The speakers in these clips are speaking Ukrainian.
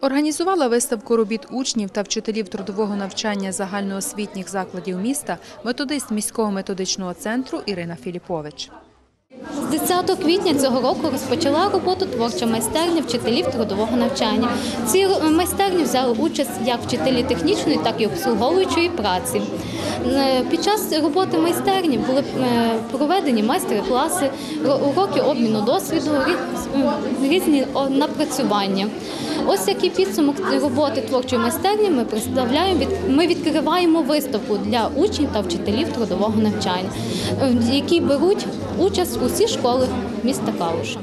Організувала виставку робіт учнів та вчителів трудового навчання загальноосвітніх закладів міста методист міського методичного центру Ірина Філіпович. З 10 квітня цього року розпочала роботу творча майстерня вчителів трудового навчання. В цій майстерні взяли участь як вчителі технічної, так і обслуговуючої праці. Е, Під час роботи майстерні були е, проведені майстер-класи, уроки обміну досвіду, різні напрацювання. Ось який підсумок роботи творчої майстерні ми представляємо. Ми відкриваємо виставку для учнів та вчителів трудового навчання, які беруть участь усі школи міста Калуша.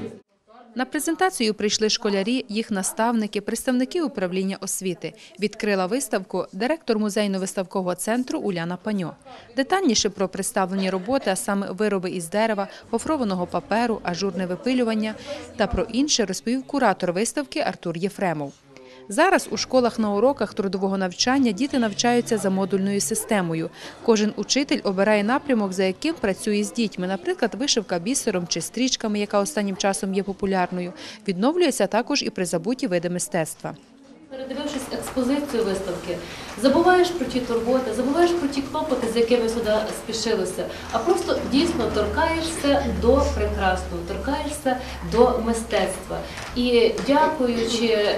На презентацію прийшли школярі, їх наставники, представники управління освіти. Відкрила виставку директор музейно-виставкового центру Уляна Паньо. Детальніше про представлені роботи, а саме вироби із дерева, гофрованого паперу, ажурне випилювання та про інше розповів куратор виставки Артур Єфремов. Зараз у школах на уроках трудового навчання діти навчаються за модульною системою. Кожен учитель обирає напрямок, за яким працює з дітьми, наприклад, вишивка бісером чи стрічками, яка останнім часом є популярною. Відновлюється також і призабуті види мистецтва. Передивившись експозицію виставки, забуваєш про ті турботи, забуваєш про ті клопоти, з якими сюди спішилося, а просто дійсно торкаєшся до прекрасного, торкаєшся до мистецтва. І дякуючи е,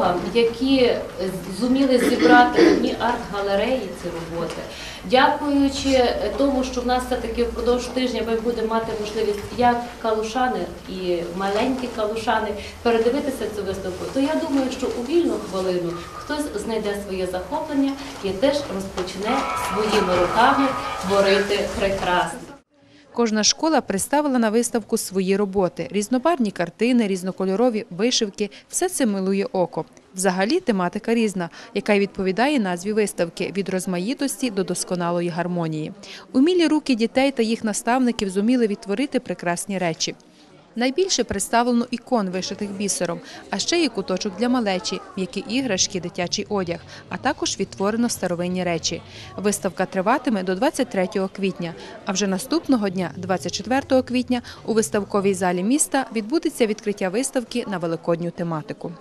педагогам, які зуміли зібрати в одній арт-галереї ці роботи, дякуючи тому, що в нас все-таки впродовж тижня ми будемо мати можливість як калушани і маленькі калушани передивитися цю виставку, то я думаю, що у вільну хвилину хтось знайде своє захоплення і теж розпочне своїми руками творити прекрасне. Кожна школа представила на виставку свої роботи: різнобарні картини, різнокольорові вишивки. Все це милує око. Взагалі тематика різна, яка й відповідає назві виставки від розмаїтості до досконалої гармонії. Умілі руки дітей та їх наставників зуміли відтворити прекрасні речі. Найбільше представлено ікон, вишитих бісером, а ще є куточок для малечі, м'які іграшки, дитячий одяг, а також відтворено старовинні речі. Виставка триватиме до 23 квітня, а вже наступного дня, 24 квітня, у виставковій залі міста відбудеться відкриття виставки на великодню тематику.